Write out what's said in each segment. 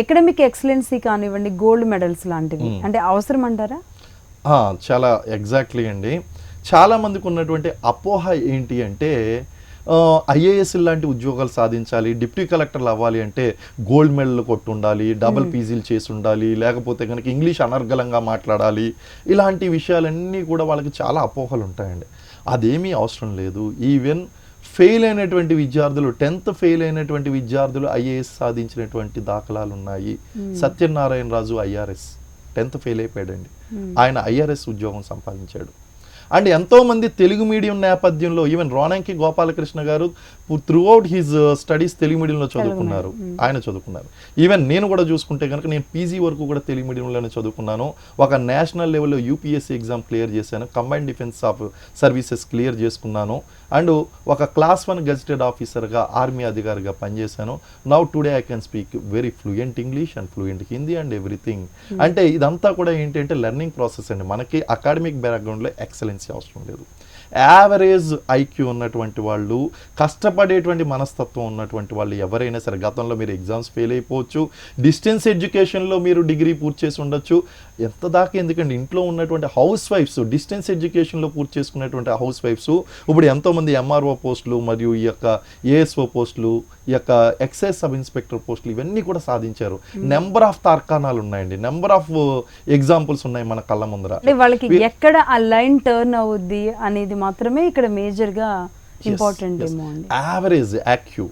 Academic excellency కానివ్వండి gold medals లాంటివి. అంటే అవసరం అంటారా? చాలా ఎగ్జాక్ట్లీ అండి. చాలా మందికి ఉన్నటువంటి అపోహ ఏంటి అంటే ఐఏఎస్ లాంటి ఉద్యోగాలు సాధించాలి డిప్యూటీ కలెక్టర్లు అవ్వాలి అంటే గోల్డ్ మెడల్ కొట్టి ఉండాలి డబుల్ పీజీలు చేసి ఉండాలి లేకపోతే కనుక ఇంగ్లీష్ అనర్గళంగా మాట్లాడాలి. ఇలాంటి విషయాలన్నీ కూడా వాళ్ళకి చాలా అపోహలు ఉంటాయండి. అదేమీ అవసరం లేదు. ఈవెన్ ఫెయిల్ అయినటువంటి విద్యార్థులు టెన్త్ ఫెయిల్ అయినటువంటి విద్యార్థులు ఐఏఎస్ సాధించినటువంటి దాఖలాలు ఉన్నాయి Satyanarayana Raju IRS tenth fail అయిపోయాడండి. ఆయన ఐఆర్ఎస్ ఉద్యోగం సంపాదించాడు. అండ్ ఎంతో మంది తెలుగు మీడియం నేపథ్యంలో ఈవెన్ రోనంకి గోపాలకృష్ణ గారు throughout his studies Telugu మీడియంలో చదువుకున్నారు. ఆయన చదువుకున్నారు. ఈవెన్ నేను కూడా చూసుకుంటే కనుక నేను పీజీ వరకు కూడా తెలుగు మీడియంలోనే చదువుకున్నాను. ఒక నేషనల్ లెవెల్లో యూపీఎస్సీ ఎగ్జామ్ క్లియర్ చేశాను. Combine defence of services clear చేసుకున్నాను. అండ్ ఒక క్లాస్ వన్ గెజిటెడ్ ఆఫీసర్గా ఆర్మీ అధికారిగా పనిచేశాను. Now today I can speak very fluent English and fluent Hindi and everything అంటే ఇదంతా కూడా ఏంటంటే లెర్నింగ్ ప్రాసెస్ అండి. మనకి అకాడమిక్ బ్యాక్గ్రౌండ్లో ఎక్సలెన్సీ అవసరం లేదు. యావరేజ్ ఐక్యూ ఉన్నటువంటి వాళ్ళు కష్టపడేటువంటి మనస్తత్వం ఉన్నటువంటి వాళ్ళు ఎవరైనా సరే గతంలో మీరు ఎగ్జామ్స్ ఫెయిల్ అయిపోవచ్చు డిస్టెన్స్ ఎడ్యుకేషన్లో మీరు డిగ్రీ పూర్తి చేసి ఉండొచ్చు. ఎంత దాకా ఎందుకండి? ఇంట్లో ఉన్నటువంటి హౌస్ వైఫ్స్ డిస్టెన్స్ ఎడ్యుకేషన్లో పూర్తి చేసుకున్నటువంటి హౌస్ వైఫ్స్ ఇప్పుడు ఎంతోమంది ఎంఆర్ఓ పోస్టులు మరియు ఈ యొక్క ఏఎస్ఓ పోస్టులు ఈ యొక్క ఎక్సైజ్ సబ్ ఇన్స్పెక్టర్ పోస్టులు ఇవన్నీ కూడా సాధించారు. నెంబర్ ఆఫ్ తార్కాణాలు ఉన్నాయండి. నెంబర్ ఆఫ్ ఎగ్జాంపుల్స్ ఉన్నాయి మన కళ్ళ ముందర. వాళ్ళకి ఎక్కడ ఆ లైన్ టర్న్ అవుద్ది అనేది మాత్రమే ఇక్కడ మేజర్గా important average IQ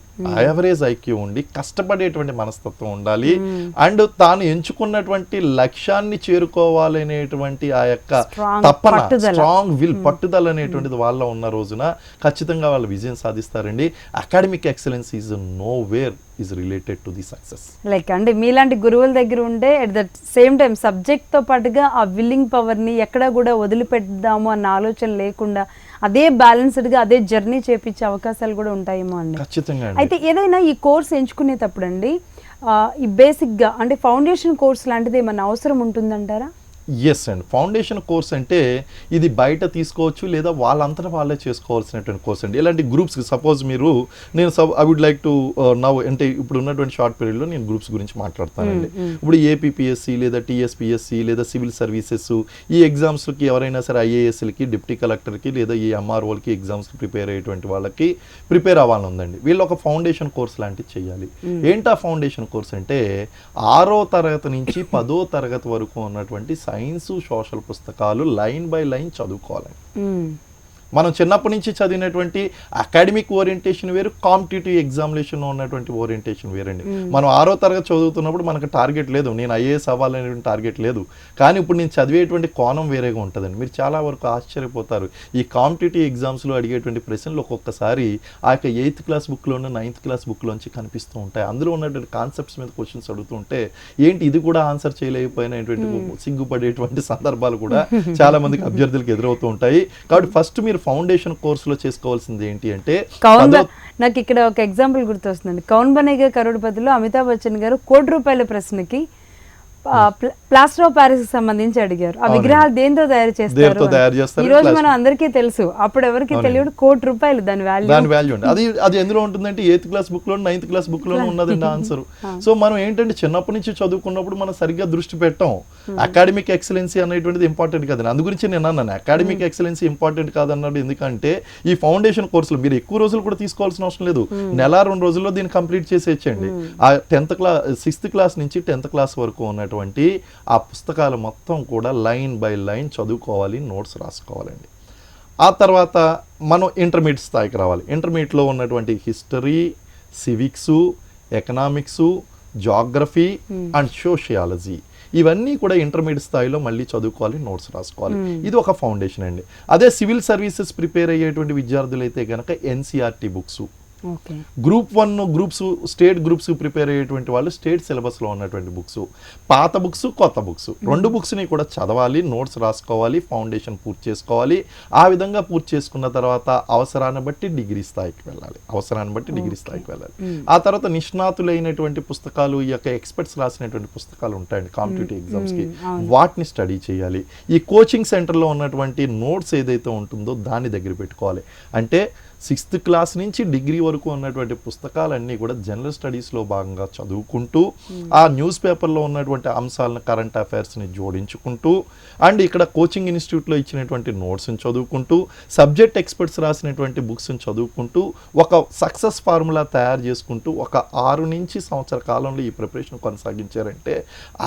average IQ ఉండి కష్టపడేటువంటి మనస్తత్వం ఉండాలి. అండ్ తాను ఎంచుకున్నటువంటి లక్ష్యాన్ని చేరుకోవాలనేటువంటి ఆ యొక్క తప్పన. స్ట్రాంగ్ విల్ పట్టుదల అనేటువంటిది వాళ్ళ ఉన్న రోజున ఖచ్చితంగా వాళ్ళు విజయం సాధిస్తారండి. Academic excellence is nowhere is related to the success like అంటే మీలాంటి గురువుల దగ్గర ఉంటే అట్ ద సేమ్ టైం సబ్జెక్ట్తో పాటుగా ఆ విల్లింగ్ పవర్ని ఎక్కడ కూడా వదిలిపెడదాము అన్న ఆలోచన లేకుండా అదే బ్యాలెన్స్డ్గా అదే జర్నీ చేపించే అవకాశాలు కూడా ఉంటాయేమో అండి. ఖచ్చితంగా అయితే ఏదైనా ఈ కోర్స్ ఎంచుకునేటప్పుడు అండి ఈ బేసిక్గా అంటే ఫౌండేషన్ కోర్స్ లాంటిది ఏమైనా అవసరం ఉంటుందంటారా? ఎస్ అండి ఫౌండేషన్ కోర్స్ అంటే ఇది బయట తీసుకోవచ్చు లేదా వాళ్ళంతటా వాళ్ళే చేసుకోవాల్సినటువంటి కోర్స్ అండి. ఇలాంటి గ్రూప్స్కి సపోజ్ మీరు నేను sub I would like to now అంటే ఇప్పుడు ఉన్నటువంటి షార్ట్ పీరియడ్లో నేను గ్రూప్స్ గురించి మాట్లాడతానండి. ఇప్పుడు ఏపీపీఎస్సి లేదా టీఎస్పీఎస్సి లేదా సివిల్ సర్వీసెస్ ఈ ఎగ్జామ్స్కి ఎవరైనా సరే ఐఏఎస్లకి డిప్యూటీ కలెక్టర్కి లేదా ఈ ఎంఆర్ఓలకి ఎగ్జామ్స్కి ప్రిపేర్ అయ్యేటువంటి వాళ్ళకి ప్రిపేర్ అవ్వాలని ఉందండి వీళ్ళు ఒక ఫౌండేషన్ కోర్స్ లాంటివి చేయాలి. ఏంటా ఫౌండేషన్ కోర్స్ అంటే ఆరో తరగతి నుంచి పదో తరగతి వరకు ఉన్నటువంటి సైన్స్ సోషల్ పుస్తకాలు లైన్ బై లైన్ చదువుకోవాలండి మనం చిన్నప్పటి నుంచి చదివినటువంటి అకాడమిక్ ఓరియంటేషన్ వేరు కాంపిటేటివ్ ఎగ్జామినేషన్ ఉన్నటువంటి ఓరియంటేషన్ వేరండి. మనం ఆరో తరగతి చదువుతున్నప్పుడు మనకు టార్గెట్ లేదు. నేను ఐఏఎస్ అవ్వాలనేటువంటి టార్గెట్ లేదు. కానీ ఇప్పుడు నేను చదివేటువంటి కోణం వేరేగా ఉంటుందండి. మీరు చాలా వరకు ఆశ్చర్యపోతారు. ఈ కాంపిటేటివ్ ఎగ్జామ్స్లో అడిగేటువంటి ప్రశ్నలు ఒక్కొక్కసారి ఆ యొక్క ఎయిత్ క్లాస్ బుక్లోనూ నైన్త్ క్లాస్ బుక్లోంచి కనిపిస్తూ ఉంటాయి. అందులో ఉన్నటువంటి కాన్సెప్ట్స్ మీద క్వశ్చన్స్ అడుగుతుంటే ఏంటి ఇది కూడా ఆన్సర్ చేయలేకపోయినటువంటి సిగ్గుపడేటువంటి సందర్భాలు కూడా చాలా మందికి అభ్యర్థులకు ఎదురవుతూ ఉంటాయి. కాబట్టి ఫస్ట్ మీరు ఫౌండేషన్ కోర్సులో చేసుకోవాల్సింది ఏంటి అంటే నాకు ఇక్కడ ఒక ఎగ్జాంపుల్ గుర్తొస్తుందండి. కౌన్ బనేగా కరోడ్పతిలో అమితాబ్ బచ్చన్ గారు కోటి రూపాయల ప్రశ్నకి ప్లాస్టర్ ఆఫ్ ప్యారిస్కి సంబంధించి అడిగారు. ఆ విగ్రహాలు దేంతో తయారు చేస్తారు. తయారు? ఈ రోజు. మనం అందరికీ తెలుసు. అప్పుడు ఎవరికి తెలియదు? కోటి రూపాయలు దాని వాల్యూ దాని వాల్యూ అండి. అది అది ఎందులో ఉంటుందంటే ఎయిత్ క్లాస్ బుక్లో నైన్త్ క్లాస్ బుక్లో ఉన్నదండి ఆన్సర్ సో మనం ఏంటంటే చిన్నప్పటి నుంచి చదువుకున్నప్పుడు మనం సరిగ్గా దృష్టి పెట్టాం. అకాడమిక్ ఎక్సలెన్సీ అనేటువంటిది ఇంపార్టెంట్ కదండి అందు గురించి నేను అన్నాను. అకాడమిక్ ఎక్సలెన్సీ ఇంపార్టెంట్ కాదన్నాడు. ఎందుకంటే ఈ ఫౌండేషన్ కోర్సులు మీరు ఎక్కువ రోజులు కూడా తీసుకోవాల్సిన అవసరం లేదు. నెల రెండు రోజుల్లో దీన్ని కంప్లీట్ చేసేయచ్చండి. ఆ టెన్త్ క్లాస్ సిక్స్త్ క్లాస్ నుంచి టెన్త్ క్లాస్ వరకు ఉన్నటువంటి ఆ పుస్తకాలు మొత్తం కూడా లైన్ బై లైన్ చదువుకోవాలి నోట్స్ రాసుకోవాలండి. ఆ తర్వాత మనం ఇంటర్మీడియట్ స్థాయికి రావాలి. ఇంటర్మీడియట్లో ఉన్నటువంటి history civics economics geography and sociology ఇవన్నీ కూడా ఇంటర్మీడియట్ స్థాయిలో మళ్ళీ చదువుకోవాలి నోట్స్ రాసుకోవాలి. ఇది ఒక ఫౌండేషన్ అండి. అదే సివిల్ సర్వీసెస్ ప్రిపేర్ అయ్యేటువంటి విద్యార్థులైతే కనుక NCERT books group one groups state groups prepare అయ్యేటువంటి వాళ్ళు స్టేట్ సిలబస్లో ఉన్నటువంటి బుక్స్. పాత బుక్స్ కొత్త బుక్స్. రెండు బుక్స్ని కూడా చదవాలి నోట్స్ రాసుకోవాలి ఫౌండేషన్ పూర్తి చేసుకోవాలి. ఆ విధంగా పూర్తి చేసుకున్న తర్వాత అవసరాన్ని బట్టి డిగ్రీ స్థాయికి వెళ్ళాలి. అవసరాన్ని బట్టి డిగ్రీ స్థాయికి వెళ్ళాలి. ఆ తర్వాత నిష్ణాతులైనటువంటి పుస్తకాలు ఈ యొక్క ఎక్స్పర్ట్స్ రాసినటువంటి పుస్తకాలు ఉంటాయండి కాంపిటేటివ్ ఎగ్జామ్స్కి. వాటిని స్టడీ చేయాలి. ఈ కోచింగ్ సెంటర్లో ఉన్నటువంటి నోట్స్ ఏదైతే ఉంటుందో దాన్ని దగ్గర పెట్టుకోవాలి. అంటే సిక్స్త్ క్లాస్ నుంచి డిగ్రీ వరకు ఉన్నటువంటి పుస్తకాలన్నీ కూడా జనరల్ స్టడీస్లో భాగంగా చదువుకుంటూ ఆ న్యూస్ పేపర్లో ఉన్నటువంటి అంశాలను కరెంట్ అఫైర్స్ని జోడించుకుంటూ అండ్ ఇక్కడ కోచింగ్ ఇన్స్టిట్యూట్లో ఇచ్చినటువంటి నోట్స్ని చదువుకుంటూ సబ్జెక్ట్ ఎక్స్పర్ట్స్ రాసినటువంటి బుక్స్ని చదువుకుంటూ ఒక సక్సెస్ ఫార్ములా తయారు చేసుకుంటూ ఒక ఆరు నుంచి సంవత్సర కాలంలో ఈ ప్రిపరేషన్ కొనసాగించారంటే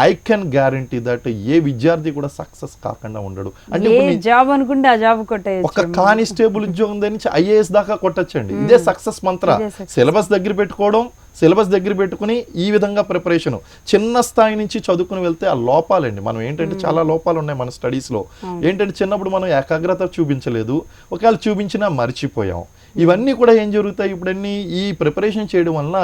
ఐ కెన్ గ్యారంటీ దట్ ఏ విద్యార్థి కూడా సక్సెస్ కాకుండా ఉండడు. అంటే ఏ ఇప్పుడు నీ- జాబ్ అనుకుంటే ఆ జాబ్ ఒక కానిస్టేబుల్ ఉద్యోగం నుంచి ఐఏఎస్ దాకా కొట్టచ్చండి. ఇదే సక్సెస్ మంత్ర. సిలబస్ దగ్గర పెట్టుకోవడం సిలబస్ దగ్గర పెట్టుకుని ఈ విధంగా ప్రిపరేషన్ చిన్న స్థాయి నుంచి చదువుకుని వెళ్తే ఆ లోపాలండి. మనం ఏంటంటే చాలా లోపాలు ఉన్నాయి మన స్టడీస్లో ఏంటంటే చిన్నప్పుడు మనం ఏకాగ్రత చూపించలేదు. ఒకవేళ చూపించినా మర్చిపోయాం. ఇవన్నీ కూడా ఏం జరుగుతాయి? ఇప్పుడన్నీ ఈ ప్రిపరేషన్ చేయడం వలన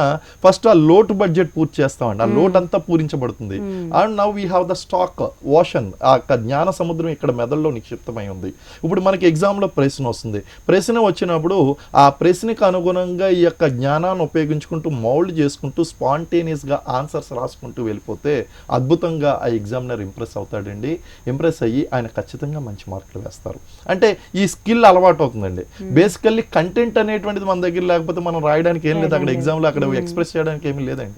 ఫస్ట్ ఆ లోటు బడ్జెట్ పూర్తి చేస్తామండి. ఆ లోటు అంతా పూరించబడుతుంది. And now we have the stack ocean ఆ యొక్క జ్ఞాన సముద్రం ఇక్కడ మెదడులో నిక్షిప్తమై ఉంది. ఇప్పుడు మనకి ఎగ్జామ్లో ప్రశ్న వస్తుంది. ప్రశ్న వచ్చినప్పుడు ఆ ప్రశ్నకు అనుగుణంగా ఈ యొక్క జ్ఞానాన్ని ఉపయోగించుకుంటూ మౌల్డ్ చేసుకుంటూ స్పాంటేనియస్గా ఆన్సర్స్ రాసుకుంటూ వెళ్ళిపోతే అద్భుతంగా ఆ ఎగ్జామినర్ ఇంప్రెస్ అవుతాడండి. ఇంప్రెస్ అయ్యి ఆయన ఖచ్చితంగా మంచి మార్కులు వేస్తారు. అంటే ఈ స్కిల్ అలవాటు అవుతుందండి. బేసికల్లీ కంటెంట్ అనేటువంటిది మన దగ్గర లేకపోతే మనం రాయడానికి ఏం లేదు. అక్కడ ఎగ్జామ్లో అక్కడ ఎక్స్ప్రెస్ చేయడానికి ఏమీ లేదండి.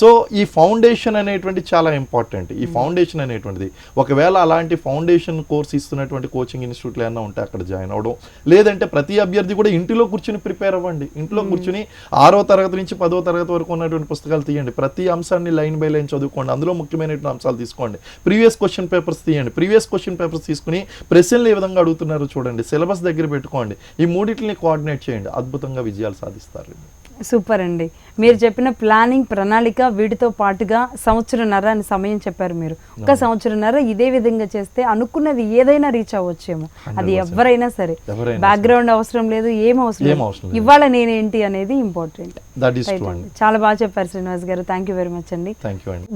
సో ఈ ఫౌండేషన్ అనేటువంటి చాలా ఇంపార్టెంట్ ఈ ఫౌండేషన్ అనేటువంటిది ఒకవేళ అలాంటి ఫౌండేషన్ కోర్స్ ఇస్తున్నటువంటి కోచింగ్ ఇన్స్టిట్యూట్లు ఏమైనా ఉంటే అక్కడ జాయిన్ అవ్వడం. లేదంటే ప్రతి అభ్యర్థి కూడా ఇంటిలో కూర్చుని ప్రిపేర్ అవ్వండి. ఇంట్లో కూర్చుని ఆరో తరగతి నుంచి పదో తరగతి వరకు ఉన్నటువంటి పుస్తకాలు తీయండి. ప్రతి అంశాన్ని లైన్ బై లైన్ చదువుకోండి. అందులో ముఖ్యమైనటువంటి అంశాలు తీసుకోండి. ప్రీవియస్ క్వశ్చన్ పేపర్స్ తీయండి. ప్రీవియస్ క్వశ్చన్ పేపర్స్ తీసుకుని ప్రశ్నలు ఏ విధంగా అడుగుతున్నారో చూడండి. సిలబస్ దగ్గర పెట్టుకోండి. ఈ మూడింటిని కోఆర్డినేట్ చేయండి. అద్భుతంగా విజయాలు సాధిస్తారు. సూపర్ అండి మీరు చెప్పిన ప్లానింగ్ ప్రణాళిక వీటితో పాటుగా సంవత్సరంన్నర అని సమయం చెప్పారు మీరు. ఒక సంవత్సరంన్నర ఇదే విధంగా చేస్తే అనుకున్నది ఏదైనా రీచ్ అవ్వచ్చేమో. అది 100%. ఎవరైనా సరే. బ్యాక్గ్రౌండ్ అవసరం లేదు ఏం అవసరం. ఇవాళ నేనేంటి అనేది ఇంపార్టెంట్ చాలా బాగా చెప్పారు శ్రీనివాస్ గారు. థ్యాంక్ యూ వెరీ మచ్ అండి.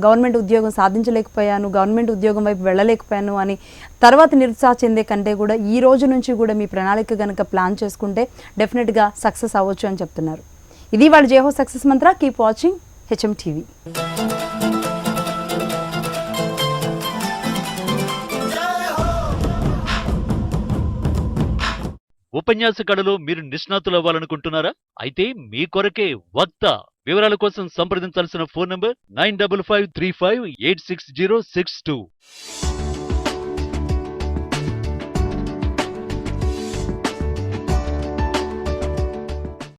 గవర్నమెంట్ ఉద్యోగం సాధించలేకపోయాను గవర్నమెంట్ ఉద్యోగం వైపు వెళ్ళలేకపోయాను అని తర్వాత నిరుత్సాహ చెందే కంటే కూడా ఈ రోజు నుంచి కూడా మీ ప్రణాళిక కనుక ప్లాన్ చేసుకుంటే డెఫినెట్గా సక్సెస్ అవ్వచ్చు అని చెప్తున్నారు. ఇది వాళ్ళ జయహో success mantra. Keep watching HM TV ఉపన్యాస కళలో మీరు నిష్ణాతులు అవ్వాలనుకుంటున్నారా? అయితే మీ కొరకే వక్త వివరాల కోసం సంప్రదించాల్సిన phone number nine double five three five eight six zero six two.